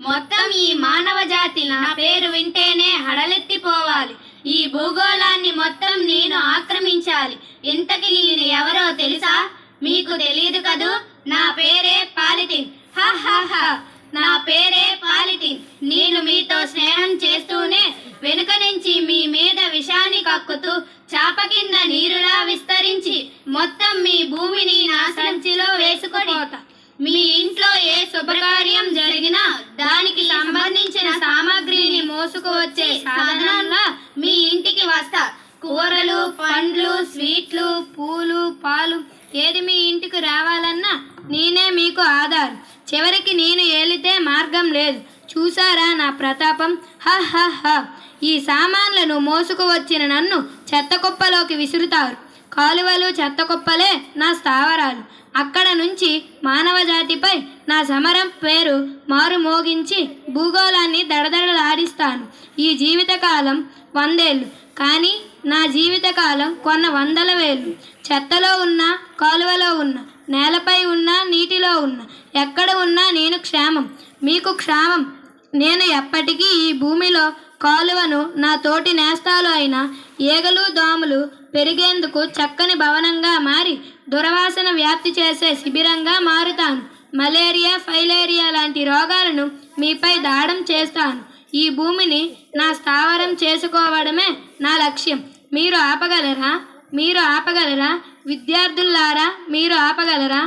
మొత్తం ఈ మానవ జాతి నా పేరు వింటేనే హడలెత్తిపోవాలి. ఈ భూగోళాన్ని మొత్తం నేను ఆక్రమించాలి. ఇంతకి నేను ఎవరో తెలుసా? మీకు తెలియదు కదూ? నా పేరే పాలిటిన్ హా నా పేరే పాలిటిన్ నేను మీతో స్నేహం చేస్తూనే వెనుక నుంచి మీ మీద విషాన్ని కక్కుతూ చాప కింద నీరులా విస్తరించి మొత్తం మీ భూమిని నా సంచిలో వేసుకొని మీ ఇంట్లో ఏ శుభకార్యం జరిగినా సాధనంగా మీ ఇంటికి వస్తా. కూరలు పండ్లు స్వీట్లు పూలు పాలు ఏది మీ ఇంటికి రావాలన్నా నేనే మీకు ఆధార్. చివరికి నేను ఏలితే మార్గం లేదు. చూసారా నా ప్రతాపం? హ హ హ. ఈ సామాన్లను మోసుకు వచ్చిన నన్ను చెత్త కుప్పలోకి విసురుతారు. కాలువలు చెత్త కుప్పలే నా స్థావరాలు. అక్కడ నుంచి మానవ జాతిపై నా సమరం పేరు మారుమోగించి భూగోళాన్ని దడదడలాడిస్తాను. ఈ జీవితకాలం వందేళ్ళు కానీ నా జీవితకాలం కొన్న వందల వేళ్ళు. చెత్తలో ఉన్న కాలువలో ఉన్న నేలపై ఉన్న నీటిలో ఉన్న ఎక్కడ ఉన్నా నేను క్షేమం. మీకు క్షేమం. నేను ఎప్పటికీ ఈ భూమిలో కాలువను నా తోటి నేస్తాలు అయిన ఈగలు దోమలు పెరిగేందుకు చక్కని భవనంగా మారి దురవాసన వ్యాప్తి చేసే శిబిరంగా మారుతాను. మలేరియా ఫైలేరియా లాంటి రోగాలను మీపై దాడం చేస్తాను. ఈ భూమిని నా స్థావరం చేసుకోవడమే నా లక్ష్యం. మీరు ఆపగలరా? మీరు ఆపగలరా? విద్యార్థులారా మీరు ఆపగలరా?